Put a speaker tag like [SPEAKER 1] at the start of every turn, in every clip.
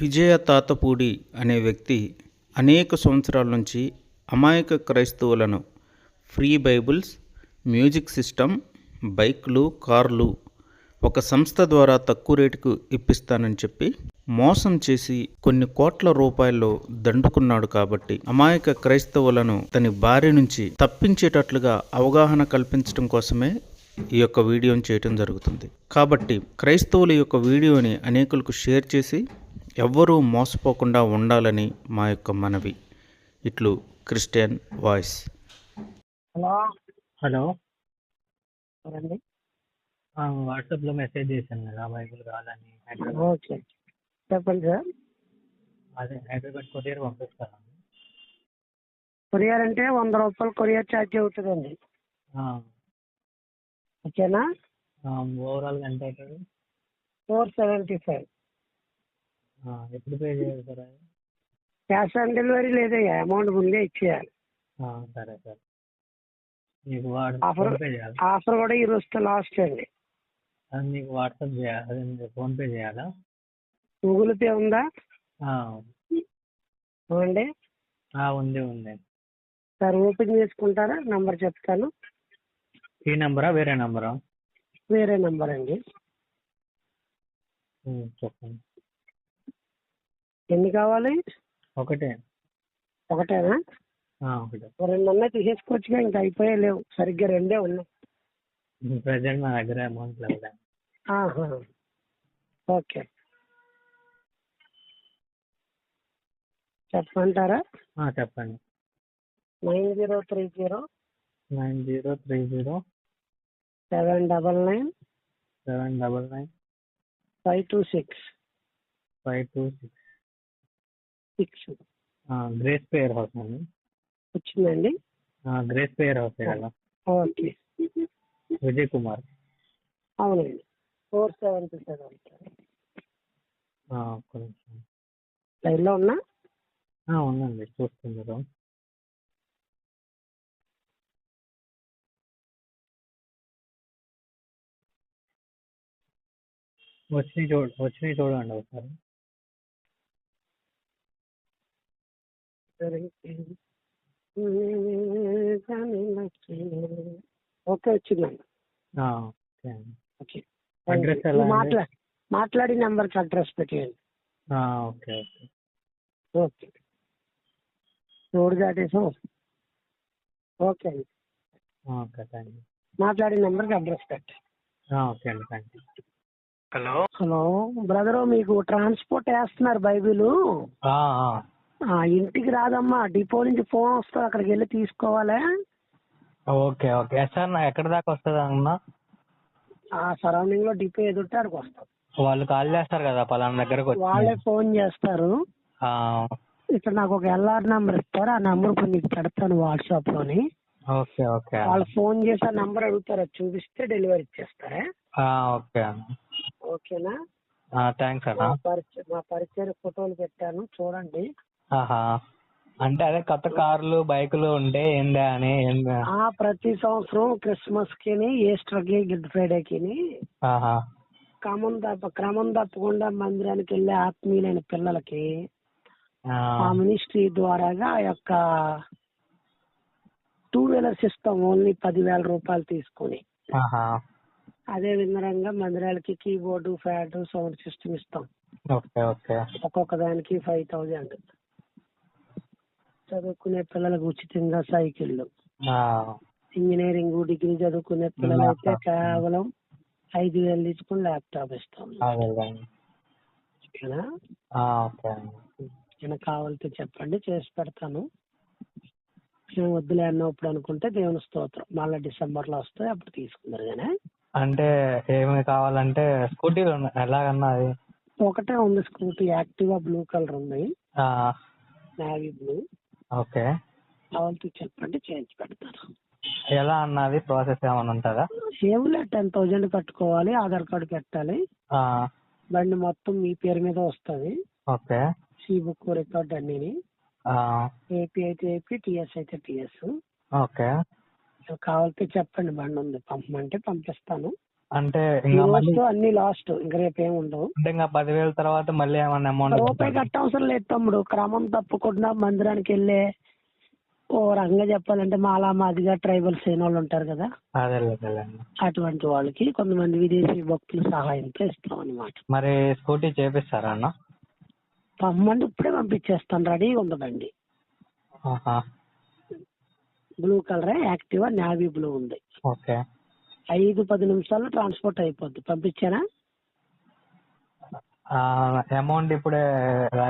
[SPEAKER 1] విజయ తాతపూడి అనే వ్యక్తి అనేక సంవత్సరాల నుంచి అమాయక క్రైస్తవులను ఫ్రీ బైబిల్స్ మ్యూజిక్ సిస్టమ్ బైక్లు కార్లు ఒక సంస్థ ద్వారా తక్కువ రేటుకు ఇప్పిస్తానని చెప్పి మోసం చేసి కొన్ని కోట్ల రూపాయల్లో దండుకున్నాడు కాబట్టి అమాయక క్రైస్తవులను తన భార్య నుంచి తప్పించేటట్లుగా అవగాహన కల్పించడం కోసమే ఈ యొక్క వీడియోని చేయటం జరుగుతుంది. కాబట్టి క్రైస్తవుల యొక్క వీడియోని అనేకులకు షేర్ చేసి ఎవ్వరూ మోసపోకుండా ఉండాలని మా యొక్క మనవి. ఇట్లు క్రిస్టియన్ వాయిస్.
[SPEAKER 2] హలో.
[SPEAKER 3] హలో.
[SPEAKER 2] ఎవరండి?
[SPEAKER 3] ఆ, వాట్సాప్లో మెసేజ్ చేశాను కదా బైబిల్ కావాలని హైదరాబాద్
[SPEAKER 2] ఓకే. చెప్పండి సార్.
[SPEAKER 3] అదే హైదరాబాద్ కొరియర్ పంపిస్తాను.
[SPEAKER 2] కొరియర్ అంటే వంద రూపాయలు కొరియర్ ఛార్జ్ అవుతుందండి. ఓకేనా?
[SPEAKER 3] ఓవరాల్గా ఎంత అవుతుంది?
[SPEAKER 2] Four seventy five.
[SPEAKER 3] ఎప్పుడు పే చేయాలి సార్ అది?
[SPEAKER 2] క్యాష్ ఆన్ డెలివరీ లేదయ్యా అమౌంట్ ముందే ఇచ్చేయాలి.
[SPEAKER 3] సరే సార్. మీకు
[SPEAKER 2] ఆఫర్
[SPEAKER 3] ఫోన్పే చేయాలి?
[SPEAKER 2] ఆఫర్ కూడా ఈ రోజుతో లాస్ట్ అండి.
[SPEAKER 3] అది మీకు వాట్సాప్ చేయాలి? అదే ఫోన్పే చేయాలా?
[SPEAKER 2] గూగుల్ పే ఉందా?
[SPEAKER 3] ఆ, ఆ, ఉంది ఉంది.
[SPEAKER 2] సార్ ఓపెన్ చేసుకుంటారా? నంబర్ చెప్తాను.
[SPEAKER 3] ఈ నెంబరా? వేరే నెంబరా?
[SPEAKER 2] వేరే నంబర్ అండి.
[SPEAKER 3] చెప్పండి.
[SPEAKER 2] ఎన్ని కావాలి?
[SPEAKER 3] ఒకటే.
[SPEAKER 2] ఒకటేనా?
[SPEAKER 3] ఒకటే.
[SPEAKER 2] రెండు ఉన్నాయి తీసేసుకోవచ్చుగా ఇంకా అయిపోయే లేవు. సరిగ్గా రెండే ఉన్నాయి.
[SPEAKER 3] ప్రజెంట్ దగ్గర అమౌంట్ లేదు.
[SPEAKER 2] ఓకే. చెప్పమంటారా?
[SPEAKER 3] చెప్పండి.
[SPEAKER 2] Nine zero three zero
[SPEAKER 3] nine zero three zero
[SPEAKER 2] seven double nine
[SPEAKER 3] seven double nine
[SPEAKER 2] five two six
[SPEAKER 3] five two six
[SPEAKER 2] six.
[SPEAKER 3] Grace prayer house అండి
[SPEAKER 2] వచ్చిందండి?
[SPEAKER 3] గ్రేస్ పేర్ హౌస్ కదా
[SPEAKER 2] ఓకే.
[SPEAKER 3] విజయ్ కుమార్.
[SPEAKER 2] అవునండి. Four seventy seven
[SPEAKER 3] ఒక్క నిమిషం.
[SPEAKER 2] లైన్లో ఉన్నా?
[SPEAKER 3] ఉందండి. చూస్తున్నారు వచ్చినాయి చూడ వచ్చినాయి చూడండి ఒకసారి.
[SPEAKER 2] ఓకే వచ్చిందండి.
[SPEAKER 3] ఆ, ఓకే?
[SPEAKER 2] మాట్లా మాట్లాడి నెంబర్కి అడ్రస్ పెట్టేయండి.
[SPEAKER 3] ఆ, ఓకే ఓకే.
[SPEAKER 2] ఓకే. రోడ్ దాటేసాం. ఓకే అండి.
[SPEAKER 3] ఆ, ఓకే థ్యాంక్ యూ.
[SPEAKER 2] మాట్లాడిన నెంబర్కి అడ్రస్ పెట్టండి
[SPEAKER 3] ఆ, ఓకే అండి thank you. Hello?
[SPEAKER 2] Hello brother మీకు ట్రాన్స్పోర్ట్ వేస్తున్నారు బైబిల్.
[SPEAKER 3] ఆ, ఆ.
[SPEAKER 2] ఆ, ఇంటికి రాదమ్మా. డిపో నుంచి ఫోన్ వస్తుంది. అక్కడికి వెళ్ళి తీసుకోవాలా.
[SPEAKER 3] Okay okay. సార్ నా ఎక్కడి దాకా వస్తుంది అన్న?
[SPEAKER 2] ఆ సరౌండింగ్లో డిపో ఎదుటానికి వస్తాం.
[SPEAKER 3] వాళ్ళు కాల్ చేస్తారు కదా పలానా దగ్గరకు వచ్చి.
[SPEAKER 2] వాళ్ళే ఫోన్ చేస్తారు.
[SPEAKER 3] ఆ,
[SPEAKER 2] ఇక్కడ నాకు ఒక ఎల్ఆర్ నెంబర్ ఇస్తారు. ఆ నెంబర్ ఇప్పుడు నీకు పెడతాను వాట్సాప్లోని
[SPEAKER 3] ఓకే ఓకే.
[SPEAKER 2] వాళ్ళు ఫోన్ చేసి ఆ నెంబర్ అడుగుతారు. అది చూపిస్తే డెలివరీ ఇచ్చేస్తారా?
[SPEAKER 3] ఆ, ఓకే అన్న.
[SPEAKER 2] ఓకేనా?
[SPEAKER 3] థ్యాంక్స్
[SPEAKER 2] మా
[SPEAKER 3] అన్న
[SPEAKER 2] పరిచయ మా పరిచయ ఫోటోలు పెట్టాను. చూడండి.
[SPEAKER 3] ఆహా. అంటే అదే కొత్త కార్లు బైకులు ఉంటే ఏందా అని ఏందా?
[SPEAKER 2] ఆ ప్రతి సంవత్సరం క్రిస్మస్కి ఈస్టర్కి గుడ్ ఫ్రైడే కి
[SPEAKER 3] ఆహా.
[SPEAKER 2] క్రమం తప్ప క్రమం తప్పకుండా మందిరానికి వెళ్ళే ఆత్మీయులైన పిల్లలకి
[SPEAKER 3] ఆ,
[SPEAKER 2] ఆ మినిస్ట్రీ ద్వారాగా ఆ యొక్క టూ వీలర్స్ ఇస్తాం ఓన్లీ పదివేల రూపాయలు తీసుకొని
[SPEAKER 3] ఆహా.
[SPEAKER 2] అదే విధంగా మందిరాలకి కీబోర్డు ఫ్యాడ్ సౌండ్ సిస్టమ్ ఇస్తాం.
[SPEAKER 3] Okay okay.
[SPEAKER 2] ఒక్కొక్క దానికి ఫైవ్ థౌజండ్. చదువుకునే పిల్లలకు ఉచితంగా సైకిళ్ళు. ఇంజనీరింగ్ డిగ్రీ చదువుకునే పిల్లలైతే కేవలం ఐదు వేలు తీసుకుని ల్యాప్టాప్ ఇస్తాం. ఓకేనా ఏమైనా కావాలంటే చెప్పండి చేసి పెడతాను. వద్దులే అన్నప్పుడు అనుకుంటే దేవుని స్తోత్రం. మళ్ళీ డిసెంబర్లో వస్తే అప్పుడు తీసుకుందరు కానీ
[SPEAKER 3] అంటే ఏమి కావాలంటే స్కూటీలు ఉన్నాయి. ఎలాగన్నా అది.
[SPEAKER 2] ఒకటే ఉంది స్కూటీ యాక్టివా బ్లూ కలర్ ఉంది. Navy blue.
[SPEAKER 3] ఓకే.
[SPEAKER 2] కావాలంటే చెప్పండి చేయించి పెడతాను.
[SPEAKER 3] ఎలా అన్నది ప్రాసెస్ ఏమైనా ఉంటుందా?
[SPEAKER 2] సేవ్లే టెన్ థౌజండ్ కట్టుకోవాలి ఆధార్ కార్డు పెట్టాలి. బండి మొత్తం మీ పేరు మీద వస్తుంది.
[SPEAKER 3] ఓకే.
[SPEAKER 2] సి బుక్ రికార్డ్ అన్ని ఏపీ అయితే ఏపీ టిఎస్ అయితే టిఎస్.
[SPEAKER 3] ఓకే.
[SPEAKER 2] కావాలంటే చెప్పండి బండి ఉంది. పంపమంటే పంపిస్తాను.
[SPEAKER 3] అంటే
[SPEAKER 2] అన్ని లాస్ట్ ఇంకా రేపు ఏమి ఉండవు.
[SPEAKER 3] అంటే ఇంకా పదివేల తర్వాత మళ్ళీ ఏమన్నా అమౌంట్
[SPEAKER 2] రూపాయి కట్ట అవసరం లేదు తమ్ముడు. క్రమం తప్పకుండా మందిరానికి వెళ్ళే ఓ రకంగా చెప్పాలంటే మాలా మాదిగా ట్రైబల్స్ అయిన వాళ్ళు ఉంటారు కదా. అటువంటి వాళ్ళకి కొంతమంది విదేశీ భక్తుల సహాయంతో ఇస్తాం అనమాట
[SPEAKER 3] మరి స్కూటీ చేపిస్తారా అన్న?
[SPEAKER 2] పంపండి ఇప్పుడే పంపించేస్తాను. బండి.
[SPEAKER 3] ఆహా.
[SPEAKER 2] Blue colour Activa navy blue ఉంది.
[SPEAKER 3] ఓకే.
[SPEAKER 2] ఐదు పది నిమిషాల్లో ట్రాన్స్పోర్ట్ అయిపోద్ది. పంపించానా?
[SPEAKER 3] అమౌంట్ ఇప్పుడే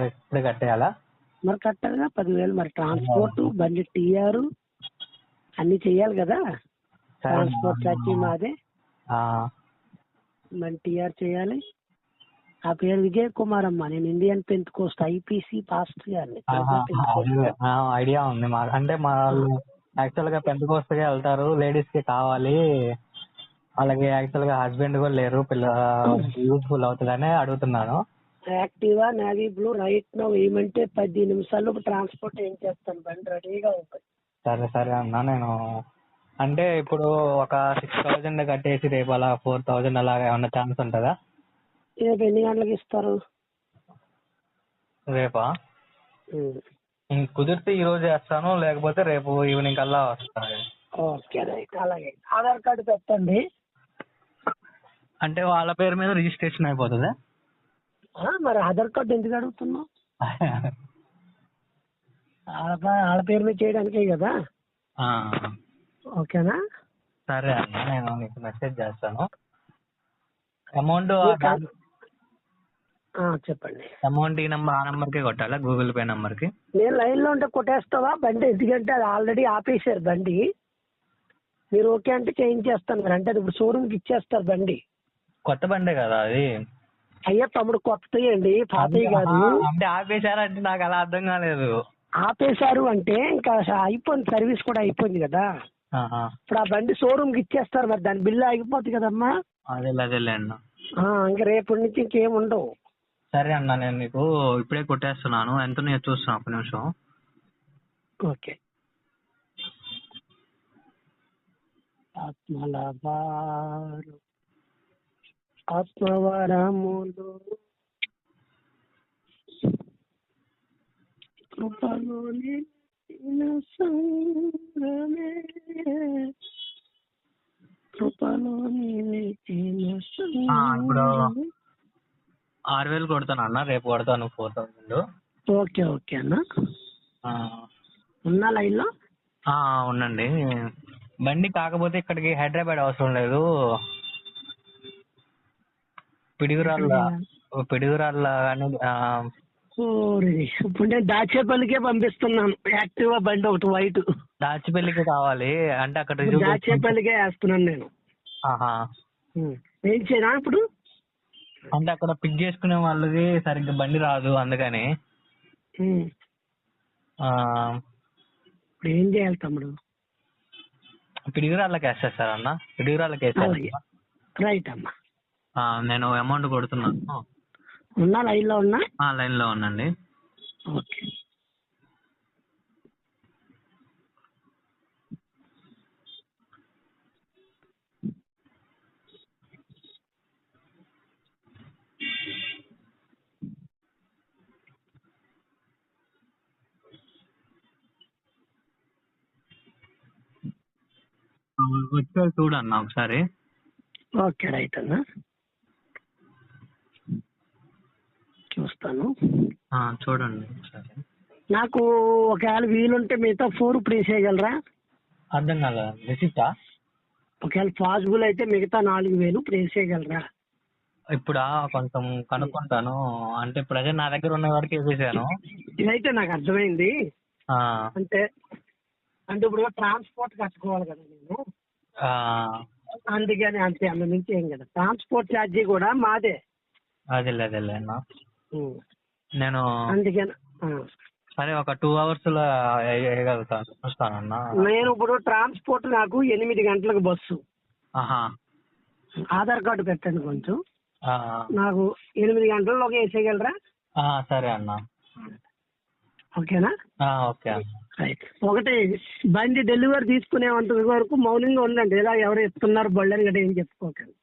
[SPEAKER 3] ఇప్పుడే కట్టేయాలా?
[SPEAKER 2] మరి కట్టాలిగా పదివేలు మరి. ట్రాన్స్పోర్ట్ బండి టీఆర్ అన్ని చెయ్యాలి కదా. ట్రాన్స్పోర్ట్ ఛార్జీ మాదే. మన టీఆర్ చేయాలి. ఆ పేరు విజయ్ కుమార్ అమ్మ. నేను ఇండియన్ పెంత్ కోస్ట్ ఐపీసీ
[SPEAKER 3] అదే, ఆ, ఐడియా ఉంది మా అంటే మా వాళ్ళు యాక్చువల్గా పెద్ద కోస్తగా వెళ్తారు. లేడీస్కి కావాలి. అలాగే యాక్చువల్గా హస్బెండ్ కూడా లేరు. పిల్ల యూస్ఫుల్ అవుతుందని అడుగుతున్నాను.
[SPEAKER 2] Activa navy blue right no ఏమంటే పది నిమిషాల్లో ట్రాన్స్పోర్ట్ ఏం చేస్తాను. బండి రెడీగా ఉంటుంది
[SPEAKER 3] సరే సరే అన్న నేను. అంటే ఇప్పుడు ఒక సిక్స్ థౌజండ్ కట్టేసి రేపు అలా ఫోర్ థౌజండ్ అలాగా ఏమన్నా ఛాన్స్ ఉంటుందా?
[SPEAKER 2] రేపు ఎన్ని గంటలకు ఇస్తారు?
[SPEAKER 3] రేపా? కుదిరితే ఈ రోజు వేస్తాను లేకపోతే రేపు ఈవినింగ్ కల్లా వస్తాను.
[SPEAKER 2] Okay right. అలాగే. ఆధార్ కార్డు పెట్టండి.
[SPEAKER 3] అంటే వాళ్ళ పేరు మీద రిజిస్ట్రేషన్ అయిపోతుందా?
[SPEAKER 2] మరి ఆధార్ కార్డు ఎందుకు అడుగుతున్నావు? వాళ్ళ పేరు మీద చేయడానికే కదా? ఓకేనా?
[SPEAKER 3] సరే అన్న నేను నీకు మెసేజ్ చేస్తాను. అమౌంట్
[SPEAKER 2] మీకు ఆ, చెప్పండి.
[SPEAKER 3] అమౌంట్ ఈ నెంబర్ ఆ నెంబర్కే కొట్టాలా? గూగుల్ పే నెంబర్కి?
[SPEAKER 2] నేను లైన్లో ఉంటే కొట్టేస్తావా? బండి ఎందుకంటే అది ఆల్రెడీ ఆపేశారు బండి. మీరు ఓకే అంటే చేంజ్ చేస్తాను మరి. అంటే అది ఇప్పుడు షోరూమ్కి ఇచ్చేస్తారు బండి.
[SPEAKER 3] కొత్త బండే కదా అది.
[SPEAKER 2] అయ్యా తమ్ముడు కొత్తవి అండి పాతవి కాదు
[SPEAKER 3] అంటే ఆపేశారంటే నాకు అలా అర్థం కాలేదు.
[SPEAKER 2] ఆపేశారు అంటే ఇంకా అయిపోయింది సర్వీస్ కూడా అయిపోయింది కదా. ఇప్పుడు ఆ బండి షోరూమ్కి ఇచ్చేస్తారు మరి దాని బిల్లు ఆగిపోతుంది కదమ్మా.
[SPEAKER 3] అదేలే అదేలే అన్న.
[SPEAKER 2] ఇంకా రేపటి నుంచి ఇంకేం ఉండవు.
[SPEAKER 3] సరే అన్న నేను నీకు ఇప్పుడే కొట్టేస్తున్నాను. ఎంత నేను చూస్తున్నా ఒక నిమిషం.
[SPEAKER 2] ఓకే. ఆత్మల వారు ఆత్మవరములు. కృపలో నిలిచిన సంగమే కృపలో నిలిచిన
[SPEAKER 3] ఆ, ఇప్పుడు
[SPEAKER 2] సంగమే
[SPEAKER 3] ఆరు వేలు కొడతాను అన్న రేపు కొడతాను ఫోర్ థౌసండ్
[SPEAKER 2] ఓకే ఓకే అన్న. ఉన్నా లైన్లో
[SPEAKER 3] ఉండండి. బండి కాకపోతే ఇక్కడికి హైదరాబాద్ అవసరం లేదు. పిడుగురాళ్ళ పిడుగురాళ్ళ
[SPEAKER 2] ఓరి, ఇప్పుడు నేను దాచేపల్లికే పంపిస్తున్నాను. యాక్టివా బండి ఒకటి వైట్.
[SPEAKER 3] దాచిపల్లికి కావాలి. అంటే అక్కడ
[SPEAKER 2] దాచేపల్లికే వేస్తున్నాను నేను. ఏం చేయనా ఇప్పుడు?
[SPEAKER 3] అంటే అక్కడ పిక్ చేసుకునే వాళ్ళకి సరిగ్గా బండి రాదు అందుకని.
[SPEAKER 2] ఇప్పుడు ఏం చేయాలి తమ్ముడు?
[SPEAKER 3] పిడుగురాళ్ళకి అన్న? పిడుగురాళ్ళకి వేస్తారు
[SPEAKER 2] రైట్ అమ్మా.
[SPEAKER 3] నేను అమౌంట్ కొడుతున్నాను
[SPEAKER 2] ఉన్నా లైన్లో ఉన్నా?
[SPEAKER 3] ఆ, లైన్లో ఉండండి
[SPEAKER 2] ఓకే
[SPEAKER 3] వచ్చారు చూడన్న ఒకసారి.
[SPEAKER 2] ఓకే రైట్ అన్నా. చూస్తాను.
[SPEAKER 3] చూడండి
[SPEAKER 2] నాకు ఒకవేళ వీలుంటే మిగతా ఫోర్ ఇప్పుడు వేసేయగలరా
[SPEAKER 3] అర్థం రిసిప్టా?
[SPEAKER 2] ఒకవేళ పాసిబుల్ అయితే మిగతా నాలుగు వేలు ఇప్పుడు వేసేయగలరా?
[SPEAKER 3] ఇప్పుడా కొంచెం కనుక్కుంటాను. అంటే ప్రజెంట్ నా దగ్గర ఉన్న వరకు వేసేసాను.
[SPEAKER 2] ఇదైతే నాకు అర్థమైంది. అంటే అంటే ఇప్పుడు ట్రాన్స్పోర్ట్ కట్టుకోవాలి కదా నేను. అందుకని అంతే అందు నుంచి ఏం కదా. ట్రాన్స్పోర్ట్ ఛార్జీ కూడా మాదే.
[SPEAKER 3] అదేలే అదేలే అన్న. నేను
[SPEAKER 2] అందుకని.
[SPEAKER 3] సరే ఒక టూ అవర్స్లో వేయగలుగుతాను చూస్తానన్న
[SPEAKER 2] నేను ఇప్పుడు ట్రాన్స్పోర్ట్ నాకు ఎనిమిది గంటలకు బస్సు. ఆధార్ కార్డు పెట్టండి కొంచెం. నాకు ఎనిమిది గంటల్లోకి వేసేయగలరా?
[SPEAKER 3] సరే అన్న.
[SPEAKER 2] ఓకేనా?
[SPEAKER 3] ఓకే
[SPEAKER 2] ఒకటి బండి డెలివరీ తీసుకునేంత వరకు మౌనంగా ఉండండి. ఇలా ఎవరు ఎత్తున్నారు బళ్ళని గట్రా ఏం చెప్పుకోకండి.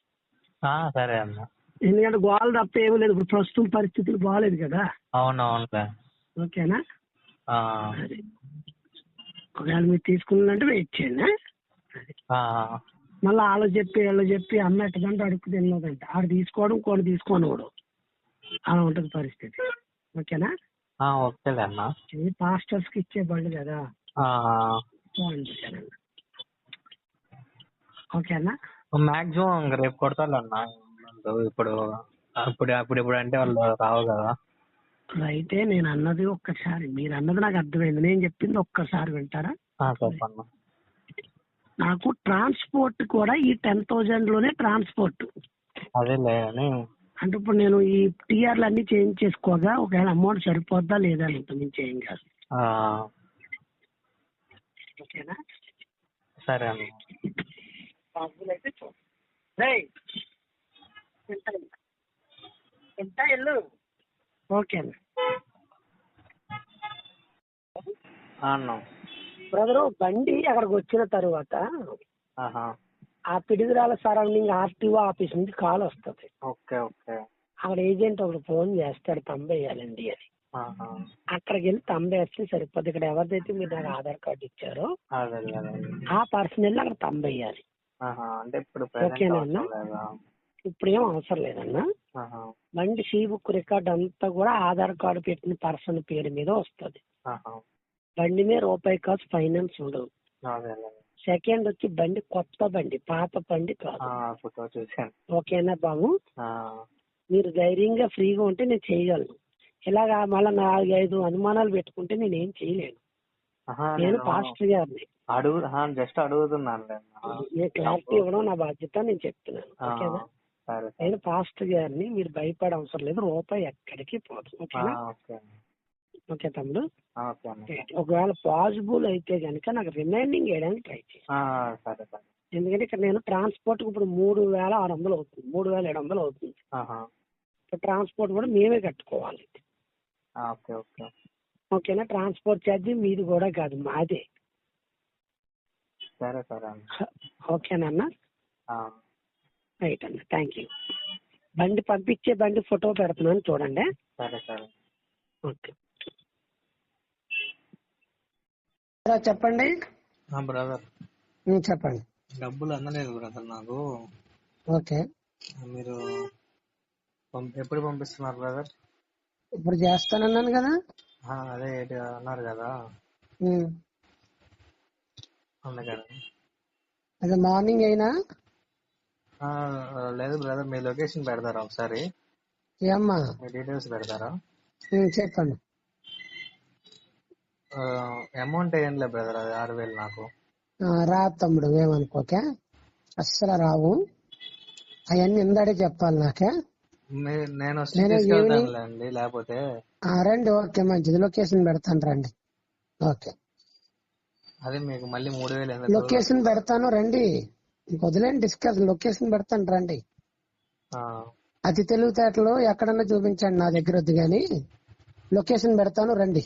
[SPEAKER 3] సరే అన్న.
[SPEAKER 2] ఎందుకంటే గోల్ తప్ప ఏమీ లేదు. ఇప్పుడు ప్రస్తుతం పరిస్థితులు బాగాలేదు కదా.
[SPEAKER 3] అవును అవునులే
[SPEAKER 2] ఓకేనా? అది ఒకవేళ మీరు తీసుకున్నారంటే వెయిట్ చేయండి మళ్ళీ వాళ్ళు చెప్పి వీళ్ళు చెప్పి అమ్మ ఎట్టదంటే అడుగు తినదంట ఆడు తీసుకోవడం కొన్ని తీసుకోనివాడు అలా ఉంటుంది పరిస్థితి. ఓకేనా?
[SPEAKER 3] ఓకేలే అన్న.
[SPEAKER 2] ఇది పాస్టర్స్కి ఇచ్చే బండి కదా.
[SPEAKER 3] ఆ,
[SPEAKER 2] అందుకేనండి ఓకేనా?
[SPEAKER 3] మాక్సిమం ఇంక రేపు కొడతారు అన్న ఇప్పుడు అప్పుడు అప్పుడు ఇప్పుడు అంటే వాళ్ళు రావు కదా.
[SPEAKER 2] అయితే నేను అన్నది ఒక్కసారి మీరు అన్నది నాకు అర్థమైంది. నేను చెప్పింది ఒక్కసారి వింటారా? నాకు ట్రాన్స్పోర్ట్ కూడా ఈ టెన్ థౌజండ్లోనే ట్రాన్స్పోర్ట్.
[SPEAKER 3] అదేలే
[SPEAKER 2] అంటే ఇప్పుడు నేను ఈ టీఆర్లు అన్ని చేంజ్ చేసుకోగా ఒకవేళ అమౌంట్ సరిపోద్దా లేదా ఇంత మించి ఏం కాదు ఓకేనా?
[SPEAKER 3] సరే అన్న.
[SPEAKER 2] పాసిబుల్ అయితే వెళ్ళు ఓకేనా
[SPEAKER 3] ఆ, అన్న.
[SPEAKER 2] బ్రదరు బండి అక్కడికి వచ్చిన తర్వాత ఆ పిడుగురాల సరౌండింగ్ ఆర్టీఓ ఆఫీస్ నుంచి కాల్ వస్తుంది.
[SPEAKER 3] Okay okay.
[SPEAKER 2] అక్కడ ఏజెంట్ ఒకడు ఫోన్ చేస్తాడు తంబేయాలండి అని. అక్కడికి వెళ్ళి తంబేస్తే సరిపోద్ది. ఇక్కడ ఎవరిదైతే మీరు నాకు ఆధార్ కార్డు ఇచ్చారో ఆ పర్సన్ వెళ్ళి అక్కడ తంబేయాలి
[SPEAKER 3] అంటే ఇప్పుడు
[SPEAKER 2] ఓకేనా ఇప్పుడు ఏం అవసరం లేదన్నా. బండి సీ బుక్ రికార్డ్ అంతా కూడా ఆధార్ కార్డు పెట్టిన పర్సన్ పేరు మీద వస్తుంది. బండి మీద రూపాయి కాసు ఫైనాన్స్ ఉండదు. సెకండ్ వచ్చి బండి కొత్త బండి పాత బండి కాదు. ఓకేనా బాబు? మీరు ధైర్యంగా ఫ్రీగా ఉంటే నేను చేయగలను. ఇలాగా మళ్ళీ నాలుగు ఐదు అనుమానాలు పెట్టుకుంటే నేను ఏం చేయలేను నేను పాస్టర్ గారిని.
[SPEAKER 3] అడుగు జస్ట్ అడుగుతున్నాను
[SPEAKER 2] నేను క్లారిటీ ఇవ్వడం నా బాధ్యత నేను చెప్తున్నాను. ఓకేనా? నేను పాస్టర్ గారిని మీరు భయపడే అవసరం లేదు. రూపాయి ఎక్కడికి పోదు. ఓకేనా?
[SPEAKER 3] ఓకే
[SPEAKER 2] ఓకే తమ్ముడు.
[SPEAKER 3] అన్న
[SPEAKER 2] ఒకవేళ పాసిబుల్ అయితే కనుక నాకు రిమైండింగ్ వేయడానికి ట్రై చేయి.
[SPEAKER 3] ఆ, సరే సరే.
[SPEAKER 2] ఎందుకంటే ఇక్కడ నేను ట్రాన్స్పోర్ట్ ఇప్పుడు మూడు వేల ఆరు వందలు అవుతుంది. మూడు వేల ఏడు వందలు అవుతుంది. ట్రాన్స్పోర్ట్ కూడా మేమే కట్టుకోవాలి.
[SPEAKER 3] ఆ, ఓకే ఓకే.
[SPEAKER 2] ఓకేనా? ట్రాన్స్పోర్ట్ ఛార్జ్ మీది కూడా కాదు మాదే.
[SPEAKER 3] సరే సరే అన్న?
[SPEAKER 2] ఓకేనన్నా
[SPEAKER 3] ఆ,
[SPEAKER 2] రైట్ అన్న థ్యాంక్ యూ బండి పంపించే బండి ఫోటో పెడుతున్నాను చూడండి.
[SPEAKER 3] సరే సరే.
[SPEAKER 2] ఓకే. చెప్పండి.
[SPEAKER 3] బ్రదర్.
[SPEAKER 2] చెప్పండి.
[SPEAKER 3] డబ్బులు అందలేదు బ్రదర్ నాకు.
[SPEAKER 2] ఓకే.
[SPEAKER 3] మీరు పంప- ఎప్పుడు పంపిస్తున్నారు బ్రదర్?
[SPEAKER 2] ఇప్పుడు చేస్తానన్నాను కదా.
[SPEAKER 3] అదే అన్నారు కదా. అందుకని
[SPEAKER 2] అదే మార్నింగ్ అయినా
[SPEAKER 3] లేదు బ్రదర్ మీ లొకేషన్ పెడతారా ఒకసారి?
[SPEAKER 2] ఏమ్మా
[SPEAKER 3] మీ డీటెయిల్స్ పెడతారా?
[SPEAKER 2] చెప్పండి.
[SPEAKER 3] అమౌంట్ ఏం లేదు బ్రదర్ అది ఆరు వేలు నాకు.
[SPEAKER 2] రా తమ్ముడు ఏమనుకోకే? అస్సలు రావు. అవన్నీ ఇందాడే చెప్పాలి నాకే.
[SPEAKER 3] నేను తీసుకెళ్తానులేండి లేకపోతే
[SPEAKER 2] రండి ఓకే మంచిది. లొకేషన్ పెడతాను రండి. ఓకే.
[SPEAKER 3] అదే మీకు మళ్ళీ మూడు వేలు
[SPEAKER 2] లొకేషన్ పెడతాను రండి. ఇంక వదిలేండి డిస్కస్ లొకేషన్ పెడతాను రండి. అతి తెలివితేటలు ఎక్కడన్నా చూపించండి నా దగ్గర వద్దు కానీ లొకేషన్ పెడతాను రండి.